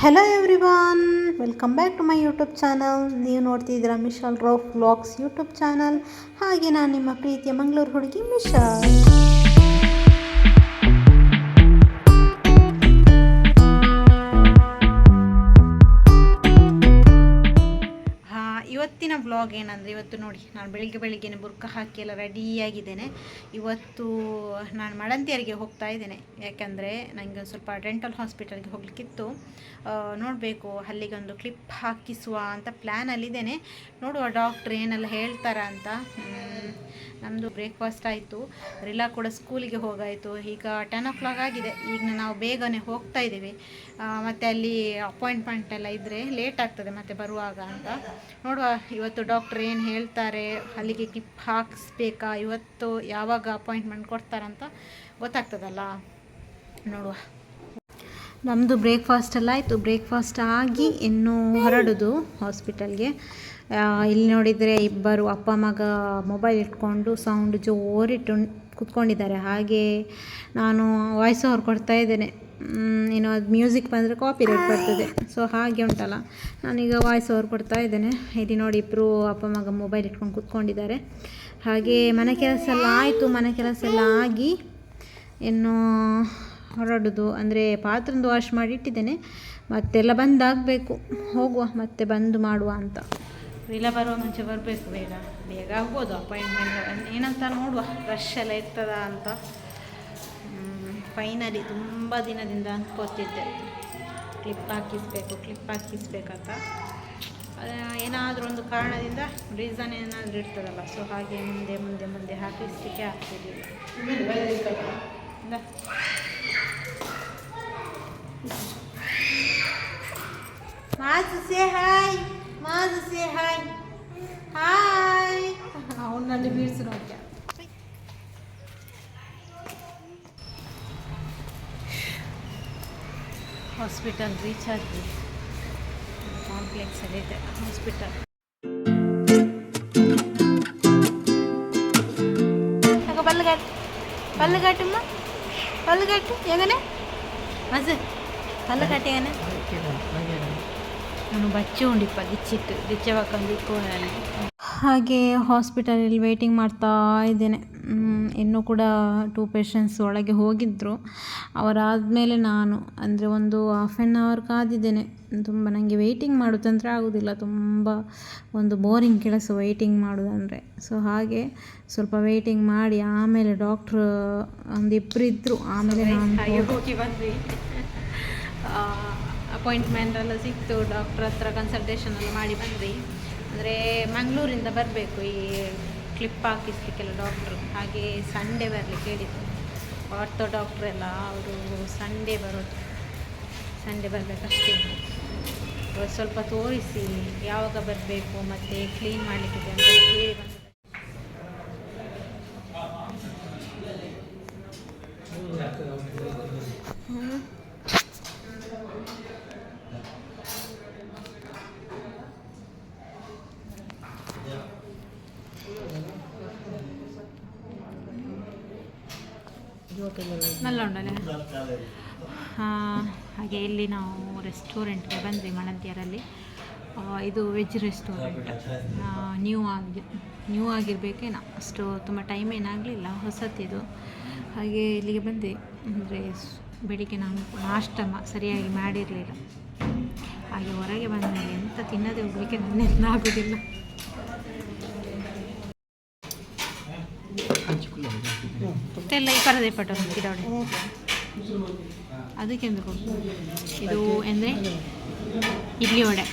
Hello everyone welcome back to my YouTube channel ನೀವು ನೋಡ್ತಿದ್ದೀರಾ ಮಿಶಾಲ್ ರೋಫ್ ವ್ಲಾಗ್ಸ್ ಯೂಟ್ಯೂಬ್ ಚಾನಲ್ ಹಾಗೆ ನಾನು ನಿಮ್ಮ ಪ್ರೀತಿಯ ಮಂಗಳೂರು ಹುಡುಗಿ ಮಿಶಾಲ್ ಬ್ಲಾಗ್ ಏನಂದರೆ ಇವತ್ತು ನೋಡಿ, ನಾನು ಬೆಳಿಗ್ಗೆ ಬೆಳಿಗ್ಗೆನೆ ಬುರ್ಕ ಹಾಕಿ ಎಲ್ಲ ರೆಡಿಯಾಗಿದ್ದೇನೆ ಇವತ್ತು ನಾನು ಮಡಂತಿಯರಿಗೆ ಹೋಗ್ತಾ ಇದ್ದೇನೆ. ಯಾಕೆಂದರೆ ನನಗೆ ಸ್ವಲ್ಪ ಡೆಂಟಲ್ ಹಾಸ್ಪಿಟಲ್ಗೆ ಹೋಗ್ಲಿಕ್ಕಿತ್ತು. ನೋಡಬೇಕು, ಅಲ್ಲಿಗೊಂದು ಕ್ಲಿಪ್ ಹಾಕಿಸುವ ಅಂತ ಪ್ಲ್ಯಾನಲ್ಲಿದ್ದೇನೆ ನೋಡುವ ಡಾಕ್ಟ್ರ್ ಏನೆಲ್ಲ ಹೇಳ್ತಾರ ಅಂತ. ನಮ್ಮದು ಬ್ರೇಕ್ಫಾಸ್ಟ್ ಆಯಿತು. ರಿಲಾ ಕೂಡ ಸ್ಕೂಲಿಗೆ ಹೋಗಾಯಿತು. ಈಗ ಟೆನ್ ಓ ಕ್ಲಾಕ್ ಆಗಿದೆ. ಈಗ ನಾವು ಬೇಗನೆ ಹೋಗ್ತಾ ಇದ್ದೀವಿ. ಮತ್ತು ಅಲ್ಲಿ ಅಪಾಯಿಂಟ್ಮೆಂಟ್ ಎಲ್ಲ ಇದ್ದರೆ ಲೇಟ್ ಆಗ್ತದೆ ಮತ್ತೆ ಬರುವಾಗ ಅಂತ. ನೋಡುವ, ಇವತ್ತು ಡಾಕ್ಟ್ರ್ ಏನು ಹೇಳ್ತಾರೆ, ಅಲ್ಲಿಗೆ ಕಿಪ್ ಹಾಕಿಸ್ಬೇಕಾ, ಇವತ್ತು ಯಾವಾಗ ಅಪಾಯಿಂಟ್ಮೆಂಟ್ ಕೊಡ್ತಾರಂತ ಗೊತ್ತಾಗ್ತದಲ್ಲ? ನೋಡುವ. ನಮ್ಮದು ಬ್ರೇಕ್ಫಾಸ್ಟ್ ಎಲ್ಲ ಆಯಿತು. ಬ್ರೇಕ್ಫಾಸ್ಟ್ ಆಗಿ ಇನ್ನೂ ಹೊರಡೋದು ಹಾಸ್ಪಿಟಲ್ಗೆ ಇಲ್ಲಿ ನೋಡಿದರೆ ಇಬ್ಬರು ಅಪ್ಪ, ಮಗ ಮೊಬೈಲ್ ಇಟ್ಕೊಂಡು ಸೌಂಡ್ ಜೋರಿಟ್ಟು ಕೂತ್ಕೊಂಡಿದ್ದಾರೆ. ಹಾಗೆ ನಾನು ವಾಯ್ಸ್ ಓವರ್ ಕೊಡ್ತಾ ಇದ್ದೇನೆ. ಏನು ಅದು ಮ್ಯೂಸಿಕ್ ಬಂದರೆ ಕಾಪಿ ರೇಟ್ ಬರ್ತದೆ. ಸೊ ಹಾಗೆ ಉಂಟಲ್ಲ. ನಾನೀಗ ವಾಯ್ಸ್ ಓವರ್ ಕೊಡ್ತಾ ಇದ್ದೇನೆ. ಇಲ್ಲಿ ನೋಡಿ ಇಬ್ಬರು ಅಪ್ಪ, ಮಗ ಮೊಬೈಲ್ ಇಟ್ಕೊಂಡು ಕೂತ್ಕೊಂಡಿದ್ದಾರೆ. ಹಾಗೆ ಮನೆ ಕೆಲಸ ಎಲ್ಲ ಆಯಿತು. ಮನೆ ಕೆಲಸ ಎಲ್ಲ ಆಗಿ ಇನ್ನು ಹೊರಡೋದು. ಅಂದರೆ ಪಾತ್ರಂದು ವಾಶ್ ಮಾಡಿ ಇಟ್ಟಿದ್ದೇನೆ. ಮತ್ತೆಲ್ಲ ಬಂದಾಗಬೇಕು. ಹೋಗುವ, ಮತ್ತೆ ಬಂದು ಮಾಡುವ ಅಂತ. ಇಲ್ಲ, ಬರುವ ಮುಂಚೆ ಬರಬೇಕು, ಬೇಗ. ಬೇಗ ಆಗ್ಬೋದು ಅಪಾಯಿಂಟ್ಮೆಂಟ್ ಏನಂತ ನೋಡುವ. ರಶ್ ಎಲ್ಲ ಇರ್ತದ ಅಂತ. ಫೈನಲಿ ತುಂಬ ದಿನದಿಂದ ಅನ್ಕೋತಿದ್ದೆ. Clip ಹಾಕಿಸ್ಬೇಕು clip ಹಾಕಿಸ್ಬೇಕಂತ. ಏನಾದರೂ ಒಂದು ಕಾರಣದಿಂದ ರೀಸನ್ ಏನಾದರೂ ಇರ್ತದಲ್ಲ ಸೊ ಹಾಗೆ ಮುಂದೆ ಮುಂದೆ ಮುಂದೆ ಹಾಕಿಸ್ಲಿಕ್ಕೆ ಆಗ್ತಿರ್ಲಿಲ್ಲ. ಮಾಸು ಸೇ ಹಾಯ್ ಮಾಸು ಸೇ ಹಾಯ್ ಹಾಯ್ ಅವನಲ್ಲಿ ಬೀಳ್ಸು ನೋಡ್ಯ ಹಾಸ್ಪಿಟಲ್ ರೀಚ್ ಆದ್ವಿ ಕಾಂಪ್ಲೆಕ್ಸ್ ಅಲ್ಲಿ ಇದೆ ಹಾಸ್ಪಿಟಲ್ పళ్ళుగట్టు పళ్ళుగట్టుమ్మ పళ్ళుగట్టు ఎగనే మజు పళ్ళుగట్టేగానే ನಾನು ಬಚ್ಚಿ ಉಂಡಿಪ್ಪ ದಿಚ್ಚಿಟ್ಟು ದಿಚ್ಚವಕ್ಕಂದು ನಾನು. ಹಾಗೆ ಹಾಸ್ಪಿಟಲಲ್ಲಿ ವೇಟಿಂಗ್ ಮಾಡ್ತಾ ಇದ್ದೇನೆ. ಇನ್ನೂ ಕೂಡ ಟೂ ಪೇಷಂಟ್ಸ್ ಒಳಗೆ ಹೋಗಿದ್ದರು ಅವರಾದಮೇಲೆ ನಾನು ಅಂದರೆ ಒಂದು ಹಾಫ್ ಆ್ಯನ್ ಅವರ್ ಕಾದಿದ್ದೇನೆ. ತುಂಬ ನನಗೆ ವೆಯ್ಟಿಂಗ್ ಮಾಡೋದಂದರೆ ಆಗೋದಿಲ್ಲ. ತುಂಬ ಒಂದು ಬೋರಿಂಗ್ ಕೆಲಸ ವೆಯ್ಟಿಂಗ್ ಮಾಡೋದಂದರೆ ಸೊ ಹಾಗೆ ಸ್ವಲ್ಪ ವೆಯ್ಟಿಂಗ್ ಮಾಡಿ ಆಮೇಲೆ ಡಾಕ್ಟ್ರ್ ಒಂದಿಬ್ಬರಿದ್ದರು ಆಮೇಲೆ ನಾನು ಹೋಗಿ ಬಂದ್ವಿ. ಅಪಾಯಿಂಟ್ಮೆಂಟ್ ಎಲ್ಲ ಸಿಕ್ತು ಡಾಕ್ಟ್ರ್ ಹತ್ರ ಕನ್ಸಲ್ಟೇಷನ್ ಎಲ್ಲ ಮಾಡಿ ಬಂದ್ವಿ. ಅಂದರೆ ಮಂಗಳೂರಿಂದ ಬರಬೇಕು ಈ ಕ್ಲಿಪ್ ಹಾಕಿಸ್ಲಿಕ್ಕೆಲ್ಲ ಡಾಕ್ಟ್ರು ಹಾಗೆ ಸಂಡೇ ಬರಲಿಕ್ಕೆ ಹೇಳಿದ್ದು ಆರ್ಥೋ ಡಾಕ್ಟ್ರ್ ಎಲ್ಲ, ಅವರು ಸಂಡೇ ಬರೋದು. ಸಂಡೇ ಬರಬೇಕಷ್ಟೇ. ಸ್ವಲ್ಪ ತೋರಿಸಿ ಯಾವಾಗ ಬರಬೇಕು, ಮತ್ತು ಕ್ಲೀನ್ ಮಾಡಲಿಕ್ಕಿದೆ ಅಂತ ಕೇಳಿ ಬಂದು ನಲ್ಲ ಹಾಗೆ ಇಲ್ಲಿ ನಾವು ರೆಸ್ಟೋರೆಂಟ್ಗೆ ಬಂದ್ವಿ ಮಣಂತಿಯರಲ್ಲಿ. ಇದು ವೆಜ್ ರೆಸ್ಟೋರೆಂಟ್ ನ್ಯೂ ಆಗಿ ನ್ಯೂ ಆಗಿರಬೇಕೇನ? ಅಷ್ಟು ತುಂಬ ಟೈಮ್ ಏನಾಗಲಿಲ್ಲ ಹೊಸತಿದು. ಹಾಗೆ ಇಲ್ಲಿಗೆ ಬಂದೆ ಅಂದರೆ ಬೆಳಿಗ್ಗೆ ನಾನು ನಾಷ್ಟ ಸರಿಯಾಗಿ ಮಾಡಿರಲಿಲ್ಲ. ಹಾಗೆ ಹೊರಗೆ ಬಂದ ಮೇಲೆ ಎಂಥ ತಿನ್ನದೇ ಹೋಗಲಿಕ್ಕೆ ನನ್ನೆಲ್ಲ ಆಗೋದಿಲ್ಲ. ಎಲ್ಲ ಈ ಪರದೆ ಪಟ ಕಿಡಾವಳಿ ಅದಕ್ಕೆ ಎಂದು ಕೊಡು ಇದು ಎಂದರೆ ಇಡ್ಲಿ ವಡೆ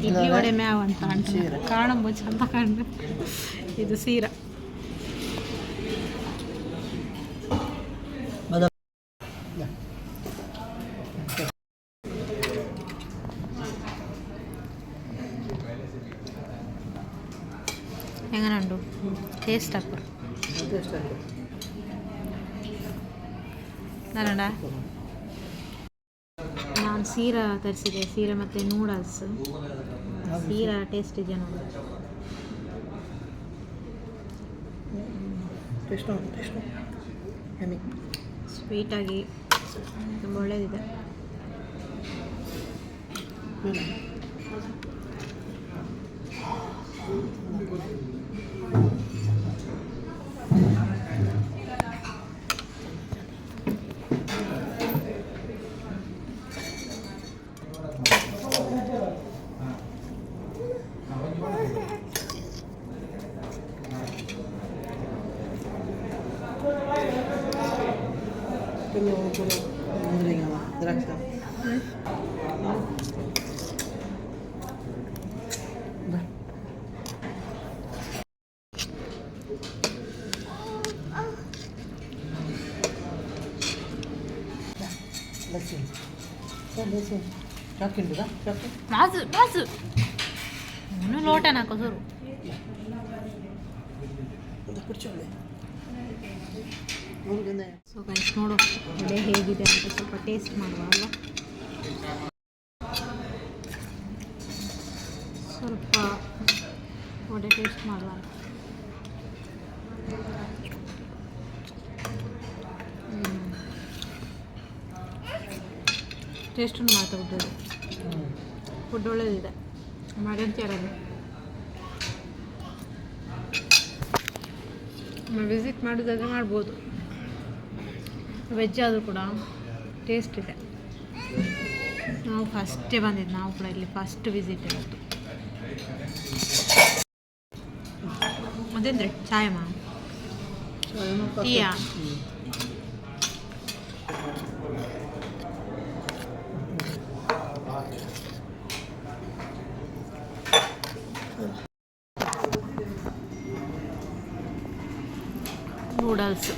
ಇಡ್ಲಿ ವಡೆ ಮ್ಯಾವ್ ಅಂತ ಅಂಟ ಕಾಣಂಬ ಚಂದ ಕಂಡು ಇದು ಸೀರಾ ಹೆಂಗನ ಉಂಟು ಟೇಸ್ಟ್ ನಾನಡ ನಾನು ಸೀರಾ ತರಿಸಿದೆ ಸೀರೆ ಮತ್ತು ನೂಡಲ್ಸ್ ಸೀರಾ ಟೇಸ್ಟ್ ಇದೆಯಾ ನೋಡಿ. ಸ್ವೀಟಾಗಿ ತುಂಬ ಒಳ್ಳೆಯದಿದೆ Lasi. Lasi. Chocolate ఉందా chocolate? ಮಾಸು ಮಾಸು ಅವನು ಲೋಟನ ಹಾಕೋ ಸೋರು ಒಂದು ಕುರ್ಚೋಳೆ ಅವ್ರಿಗೊಂದು ಸೊ ಗೈಸ್ ನೋಡು ವಡೆ ಹೇಗಿದೆ ಅಂತ ಸ್ವಲ್ಪ ಟೇಸ್ಟ್ ಮಾಡುವ ಅಲ್ವಾ ಸ್ವಲ್ಪ ವಡೆ ಟೇಸ್ಟ್ ಮಾಡುವ ಟೇಸ್ಟನ್ನು ಮಾತಾಡ್ಬೋದು. ಫುಡ್ ಒಳ್ಳೆಯದಿದೆ ಮಾಡಂತೀರದು ವಿಸಿಟ್ ಮಾಡೋದಾದರೆ ಮಾಡ್ಬೋದು. ವೆಜ್ ಆದರೂ ಕೂಡ ಟೇಸ್ಟ್ ಇದೆ. ನಾವು ಫಸ್ಟೇ ಬಂದಿದ್ದು ನಾವು ಕೂಡ ಇಲ್ಲಿ ಫಸ್ಟ್ ವಿಸಿಟ್ ಇರೋದು ಅದೇಂದ್ರೆ ಚಾಯಮ್ಮ? ಟೀಯಾ? ನೂಡಲ್ಸ್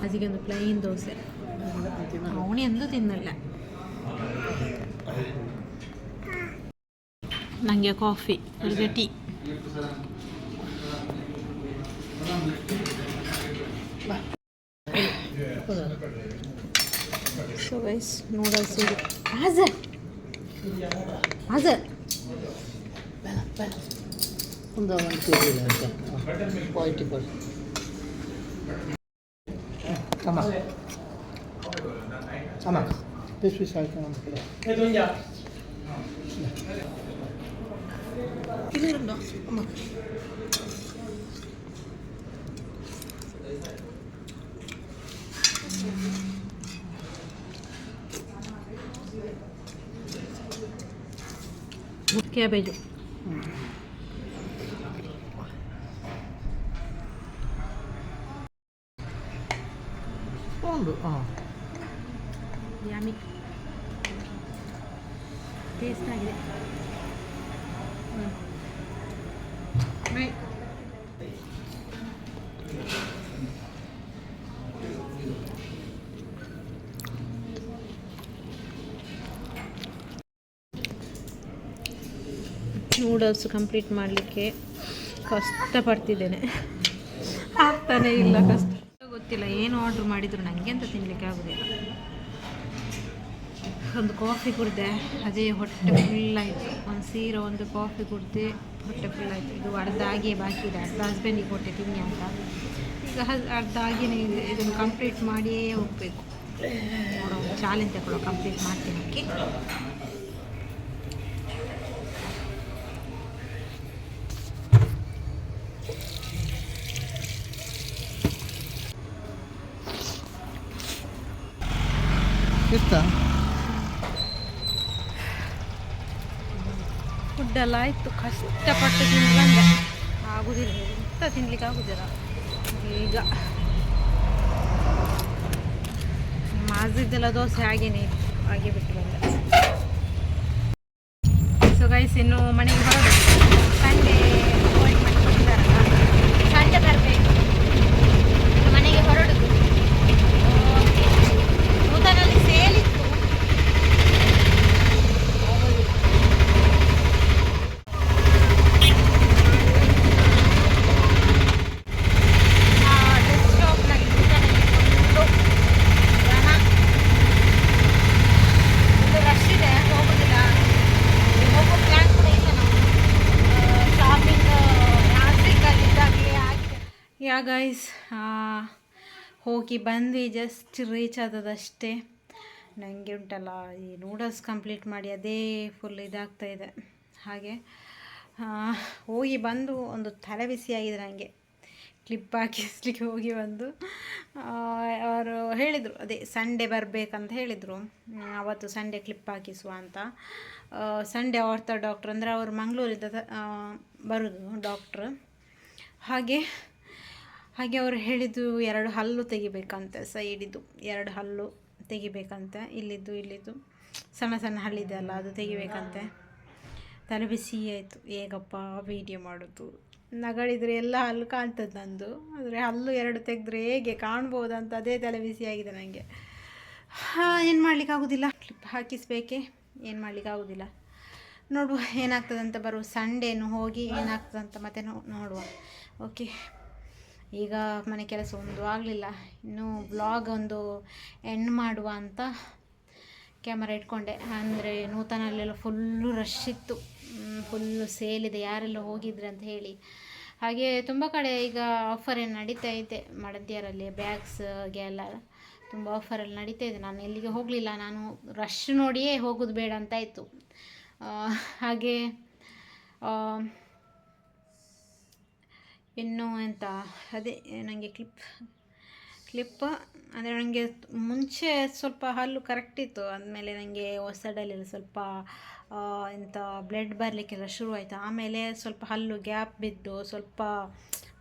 ಅದಕ್ಕೆ ಒಂದು ಪ್ಲೈನ್ ದೋಸೆ ಅವನು ಎಂದೂ ತಿನ್ನಲ್ಲ ನನಗೆ ಕಾಫಿ ಅವ್ರಿಗೆ ಟೀ ಸೊ ಗೈಸ್ ನೂಡಲ್ಸ್ ಇದು 잠깐만. 아, 네. 잠깐만. 뺄수 있어 할 때만. 해돈이야. 기다린다. 엄마. 깨야 배죠. 음. 음. ಉಂಡು ಟೇಸ್ಟ್ ಆಗಿದೆ ನೂಡಲ್ಸ್ ಕಂಪ್ಲೀಟ್ ಮಾಡಲಿಕ್ಕೆ ಕಷ್ಟಪಡ್ತಿದ್ದೇನೆ. ಆಗ್ತಾನೇ ಇಲ್ಲ ಕಷ್ಟ. ಗೊತ್ತಿಲ್ಲ, ಏನು ಆರ್ಡ್ರ್ ಮಾಡಿದ್ರು ನನಗೆ ಅಂತ ತಿನ್ನಲಿಕ್ಕೆ ಆಗೋದಿಲ್ಲ. ಒಂದು ಕಾಫಿ ಕುಡಿದೆ, ಅದೇ ಹೊಟ್ಟೆ ಫುಲ್ ಆಯಿತು. ಒಂದು ಸೀರೆ, ಒಂದು ಕಾಫಿ ಕುಡಿದೆ, ಹೊಟ್ಟೆ ಫುಲ್ ಆಯಿತು. ಇದು ಅರ್ಧ ಆಗಿಯೇ ಬಾಕಿ ಇದೆ, ಅರ್ಧ ಹಸ್ಬೆಂಡಿಗೆ ಕೊಟ್ಟೆ ತಿನ್ನಿ ಅಂತ. ಈಗ ಅರ್ಧ ಆಗಿನೇ ಇದೆ. ಇದನ್ನು ಕಂಪ್ಲೀಟ್ ಮಾಡಿಯೇ ಹೋಗಬೇಕು. ಚಾಲೆಂಜ್ ತಗೊಳ್ಳೋ ಕಂಪ್ಲೀಟ್ ಮಾಡ್ತೀನಿ. ಎಷ್ಟ ಫುಡ್ಡೆಲ್ಲ ಆಯಿತು. ಕಷ್ಟಪಟ್ಟು ತಿಂದು ಬಂದೆ. ಆಗುದಿಲ್ಲ. ಎಂತ ತಿನ್ಲಿಕ್ಕೆ ಆಗುದಿಲ್ಲ. ಈಗ ಮಾಜಿದ್ದೆಲ್ಲ ದೋಸೆ ಹಾಗೇನೆ. ಹಾಗೆ ಬಿಟ್ಟು ಬಂದೆ. ಸೊ ಗೈಸ್ ಇನ್ನು ಮನೆಗೆ ಹೊರಡು ಸಂಡೇ ಅಪಾಯಿಂಟ್ಮೆಂಟ್ ಕೊಟ್ಟಿದ್ದಾರಲ್ಲ ಸಂಡೆ ಬರಬೇಕು ಮನೆಗೆ ಹೊರಡುದು ನೂತನಲ್ಲಿ ಸೇಲ್ ಇತ್ತು ಡೆಸ್ಕ್ಟಾಪ್ನಲ್ಲಿ ನೂತನಲ್ಲಿ ಒಂದು ಜನ ಇದು ರಶ್ ಇದೆ ಹೋಗೋದಿಲ್ಲ ಹೋಗೋ ಪ್ಲ್ಯಾನ್ ಕೂಡ ಇಲ್ಲ ನಾವು ಶಾಪಿಂಗ್ ನಾಸಿಕಲ್ಲಿದ್ದಾಗಲೇ ಆಗಿದೆ ಯಾ ಗೈಸ್ ಹೋಗಿ ಬಂದ್ವಿ ಜಸ್ಟ್ ರೀಚ್ ಆದದಷ್ಟೇ. ನನಗೆ ಉಂಟಲ್ಲ, ಈ ನೂಡಲ್ಸ್ ಕಂಪ್ಲೀಟ್ ಮಾಡಿ ಅದೇ ಫುಲ್ ಇದಾಗ್ತಾ ಇದೆ. ಹಾಗೆ ಹೋಗಿ ಬಂದು ಒಂದು ತಲೆ ಆಗಿದೆ ನನಗೆ ಕ್ಲಿಪ್ ಹಾಕಿಸ್ಲಿಕ್ಕೆ ಹೋಗಿ ಬಂದು ಅವರು ಹೇಳಿದರು, ಅದೇ ಸಂಡೇ ಬರಬೇಕಂತ ಹೇಳಿದರು. ಅವತ್ತು ಸಂಡೇ ಕ್ಲಿಪ್ ಹಾಕಿಸುವ ಅಂತ. ಸಂಡೇ ಆರ್ಥೋ ಡಾಕ್ಟ್ರ್ ಅಂದರೆ ಅವರು ಮಂಗಳೂರಿಂದ ಬರೋದು ಡಾಕ್ಟ್ರ್ ಹಾಗೆ ಹಾಗೆ ಅವರು ಹೇಳಿದ್ದು ಎರಡು ಹಲ್ಲು ತೆಗಿಬೇಕಂತೆ, ಸೈಡಿದ್ದು ಎರಡು ಹಲ್ಲು ತೆಗಿಬೇಕಂತೆ, ಇಲ್ಲಿದ್ದು ಇಲ್ಲಿದ್ದು. ಸಣ್ಣ ಸಣ್ಣ ಹಲ್ಲಿದೆ ಅಲ್ಲ, ಅದು ತೆಗಿಬೇಕಂತೆ. ತಲೆ ಬಿಸಿ ಆಯಿತು, ಹೇಗಪ್ಪ ವೀಡಿಯೋ ಮಾಡೋದು. ನಗಳಿದ್ರೆ ಎಲ್ಲ ಹಲ್ಲು ಕಾಣ್ತದೆ ನಂದು ಅಂದರೆ ಹಲ್ಲು ಎರಡು ತೆಗೆದ್ರೆ ಹೇಗೆ ಕಾಣ್ಬೋದಂತ ಅದೇ ತಲೆ ಬಿಸಿ ಆಗಿದೆ ನನಗೆ ಹಾಂ, ಏನು ಮಾಡಲಿಕ್ಕಾಗೋದಿಲ್ಲ ಕ್ಲಿಪ್ ಹಾಕಿಸ್ಬೇಕೆ, ಏನು ಮಾಡಲಿಕ್ಕಾಗೋದಿಲ್ಲ ನೋಡುವ ಏನಾಗ್ತದಂತ ಅಂತ ಬರುವ. ಸಂಡೇನು ಹೋಗಿ ಏನಾಗ್ತದಂತ ಅಂತ ಮತ್ತೆ ನೋಡುವ. ಓಕೆ ಈಗ ಮನೆ ಕೆಲಸ ಒಂದು ಆಗಲಿಲ್ಲ. ಇನ್ನು ಬ್ಲಾಗ್ ಒಂದು ಎಂಡ್ ಮಾಡುವ ಅಂತ ಕ್ಯಾಮರಾ ಇಟ್ಕೊಂಡೆ. ಅಂದರೆ ನೂತನಲ್ಲೆಲ್ಲ ಫುಲ್ಲು ರಶ್ ಇತ್ತು. ಫುಲ್ಲು ಸೇಲಿದೆ ಯಾರೆಲ್ಲ ಹೋಗಿದ್ರೆ ಅಂತ ಹೇಳಿ. ಹಾಗೆ ತುಂಬ ಕಡೆ ಈಗ ಆಫರ್ ಏನು ನಡೀತಾ ಇದೆ. ಮಡದಿಯರಲ್ಲಿ ಬ್ಯಾಗ್ಸ್ಗೆ ಎಲ್ಲ ತುಂಬ ಆಫರಲ್ಲಿ ನಡೀತಾ ಇದೆ. ನಾನು ಎಲ್ಲಿಗೆ ಹೋಗಲಿಲ್ಲ. ನಾನು ರಶ್ ನೋಡಿಯೇ ಹೋಗೋದು ಬೇಡ ಅಂತ ಆಯಿತು. ಹಾಗೆ ಇನ್ನು ಎಂತ, ಅದೇ ನನಗೆ ಕ್ಲಿಪ್ ಕ್ಲಿಪ್ ಅಂದರೆ ನನಗೆ ಮುಂಚೆ ಸ್ವಲ್ಪ ಹಲ್ಲು ಕರೆಕ್ಟ್ ಇತ್ತು. ಆದಮೇಲೆ ನನಗೆ ಒಸಡಲ್ಲಿ ಸ್ವಲ್ಪ ಎಂಥ ಬ್ಲಡ್ ಬರಲಿಕ್ಕೆಲ್ಲ ಶುರುವಾಯಿತು ಆಮೇಲೆ ಸ್ವಲ್ಪ ಹಲ್ಲು ಗ್ಯಾಪ್ ಬಿದ್ದು ಸ್ವಲ್ಪ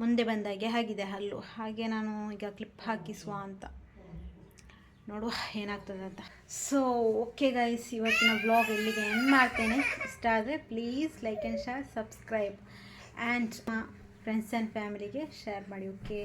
ಮುಂದೆ ಬಂದಾಗೆ ಆಗಿದೆ ಹಲ್ಲು. ಹಾಗೆ ನಾನು ಈಗ ಕ್ಲಿಪ್ ಹಾಕಿಸುವ ಅಂತ. ನೋಡುವ ಏನಾಗ್ತದೆ ಅಂತ. ಸೊ ಓಕೆ ಗೈಸ್ ಇವತ್ತಿನ ಬ್ಲಾಗ್ ಇಲ್ಲಿಗೆ ಎಂಡ್ ಮಾಡ್ತೇನೆ. ಇಷ್ಟ ಆದರೆ please like and share subscribe and friends and ಫ್ಯಾಮಿಲಿಗೆ ಶೇರ್ ಮಾಡಿ ಓಕೆ